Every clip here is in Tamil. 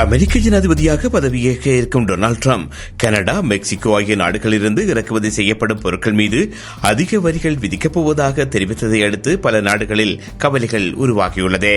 அமெரிக்க ஜனாதிபதியாக பதவியேற்க இருக்கும் டொனால்டு ட்ரம்ப் கனடா மெக்சிகோ ஆகிய நாடுகளிலிருந்து இறக்குமதி செய்யப்படும் பொருட்கள் மீது அதிக வரிகள் விதிக்கப் போவதாக தெரிவித்ததை அடுத்து பல நாடுகளில் கவலைகள் உருவாகியுள்ளது.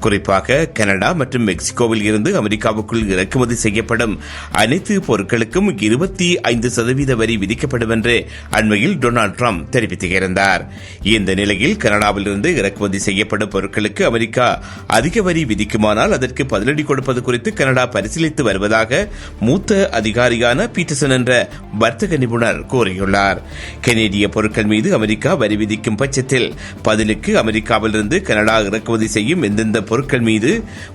குறிப்பாக கனடா மற்றும் மெக்சிகோவில் இருந்து அமெரிக்காவுக்குள் இறக்குமதி செய்யப்படும் அனைத்து பொருட்களுக்கும் இருபத்தி ஐந்து சதவீத வரி விதிக்கப்படும் என்று அண்மையில் டொனால்டு ட்ரம்ப் தெரிவித்திருந்தார். இந்த நிலையில் கனடாவிலிருந்து இறக்குமதி செய்யப்படும் பொருட்களுக்கு அமெரிக்கா அதிக வரி விதிக்குமானால் அதற்கு பதிலடி கொடுப்பது குறித்து கனடா பரிசீலித்து வருவதாக மூத்த அதிகாரியான பீட்டர்சன் என்ற வர்த்தக நிபுணர் கூறியுள்ளார். கெனேடிய பொருட்கள் மீது அமெரிக்கா வரி விதிக்கும் பட்சத்தில் பதிலுக்கு அமெரிக்காவிலிருந்து கனடா இறக்குமதி செய்யும் எந்தெந்த பொருட்கள் மீது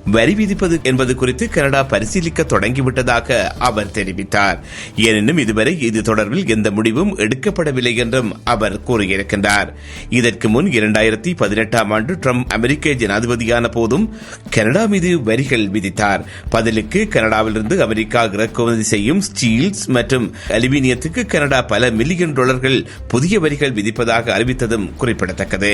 வரி விதிப்பது என்பது குறித்து கனடா பரிசீலிக்க தொடங்கிவிட்டதாக அவர் தெரிவித்தார். எனினும் இதுவரை இது தொடர்பில் எந்த முடிவும் எடுக்கப்படவில்லை என்றும் அவர் கூறியிருக்கின்றார். இதற்கு முன் இரண்டாயிரத்தி பதினெட்டாம் ஆண்டு ட்ரம்ப் அமெரிக்க ஜனாதிபதியான போதும் கனடா மீது வரிகள் விதித்தார். பதிலுக்கு கனடாவிலிருந்து அமெரிக்கா இறக்குமதி செய்யும் ஸ்டீல்ஸ் மற்றும் அலுமினியத்துக்கு கனடா பல மில்லியன் டாலர்கள் புதிய வரிகள் விதிப்பதாக அறிவித்ததும் குறிப்பிடத்தக்கது.